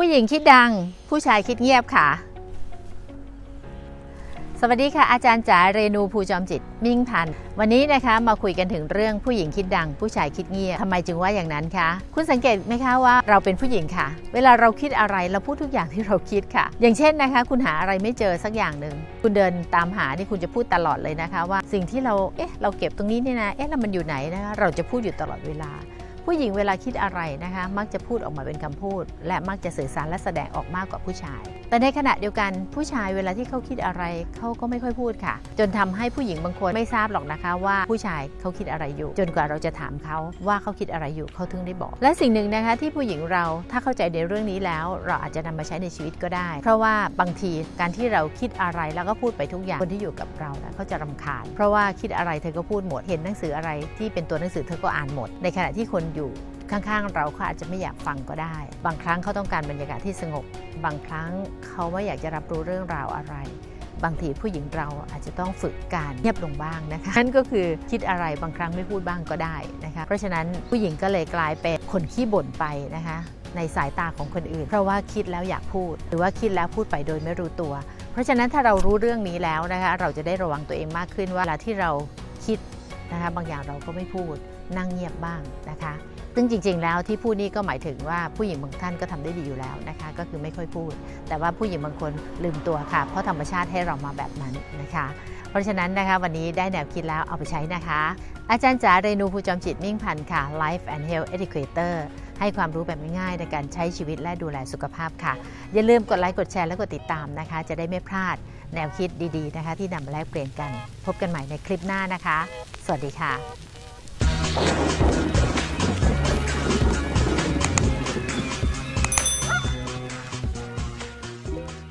ผู้หญิงคิดดังผู้ชายคิดเงียบค่ะ สวัสดีค่ะ อาจารย์จ๋าเรนูภูจอมจิตมิ่งพันธ์วันนี้นะคะมาคุยกันถึงเรื่องผู้หญิงคิดดัง ผู้ชายคิดเงียบทำไมจึงว่าอย่างนั้นคะคุณสังเกตไหมคะว่าเราเป็นผู้หญิงค่ะ เวลาเราคิดอะไรเราพูดทุกอย่างที่เราคิดค่ะ อย่างเช่นนะคะ คุณหาอะไรไม่เจอสักอย่างหนึ่งคุณเดินตามหานี่คุณจะพูดตลอดเลยนะคะ ว่าสิ่งที่เราเอ๊ะเราเก็บตรงนี้เนี่ยนะเอ๊ะแล้วมันอยู่ไหนนะคะเราจะพูดอยู่ตลอดเวลา ผู้หญิงเวลาคิดอะไรนะคะ มักจะพูดออกมาเป็นคำพูด และมักจะสื่อสารและแสดงออกมากกว่าผู้ชาย แต่ในขณะเดียวกันผู้ชายเวลาที่เขาคิดอะไรเขาก็ไม่ค่อยพูดค่ะ จนทำให้ผู้หญิงบางคนไม่ทราบหรอกนะคะว่าผู้ชายเขาคิดอะไรอยู่ จนกว่าเราจะถามเขาว่าเขาคิดอะไรอยู่เขาถึงได้บอก และสิ่งหนึ่งนะคะที่ผู้หญิงเราถ้าเข้าใจในเรื่องนี้แล้ว เราอาจจะนำมาใช้ในชีวิตก็ได้ เพราะว่าบางทีการที่เราคิดอะไรแล้วก็พูดไปทุกอย่างคนที่อยู่กับเรานะเขาจะรำคาญ เพราะว่าคิดอะไรเธอก็พูดหมดเห็นหนังสืออะไรที่เป็นตัวหนังสือเธอก็อ่านหมด ในขณะที่คนอยู่ ข้างๆ เราเขาอาจจะไม่อยากฟังก็ได้ บางครั้งเขาต้องการบรรยากาศที่สงบ บางครั้งเขาไม่อยากจะรับรู้เรื่องราวอะไร บางทีผู้หญิงเราอาจจะต้องฝึกการเงียบลงบ้างนะคะนั่นก็คือคิดอะไรบางครั้งไม่พูดบ้างก็ได้นะคะ เพราะฉะนั้นผู้หญิงก็เลยกลายเป็นคนขี้บ่นไปนะคะในสายตาของคนอื่น เพราะว่าคิดแล้วอยากพูด หรือว่าคิดแล้วพูดไปโดยไม่รู้ตัว เพราะฉะนั้นถ้าเรารู้เรื่องนี้แล้วนะคะเราจะได้ระวังตัวเองมากขึ้นว่าเวลาที่เราคิด นะคะบางอย่างเราก็ไม่พูดนั่งเงียบบ้างนะคะซึ่งจริง ๆ แล้วที่พูดนี่ก็หมายถึงว่าผู้หญิงบางท่านก็ทำได้ดีอยู่แล้วนะคะ ก็คือไม่ค่อยพูด แต่ว่าผู้หญิงบางคนลืมตัวค่ะ เพราะธรรมชาติให้เรามาแบบนั้นนะคะ เพราะฉะนั้นนะคะวันนี้ได้แนวคิดแล้วเอาไปใช้นะคะ อาจารย์จ๋าเรนูภูจอมจิตมิ่งพันธ์ค่ะ Life and Health Educator ให้ความรู้แบบง่ายๆในการใช้ชีวิตและดูแลสุขภาพค่ะ อย่าลืมกดไลค์กดแชร์และกดติดตามนะคะ จะได้ไม่พลาดแนวคิดดีๆนะคะ ที่นำมาแลกเปลี่ยนกัน พบกันใหม่ในคลิปหน้านะคะ สวัสดีค่ะ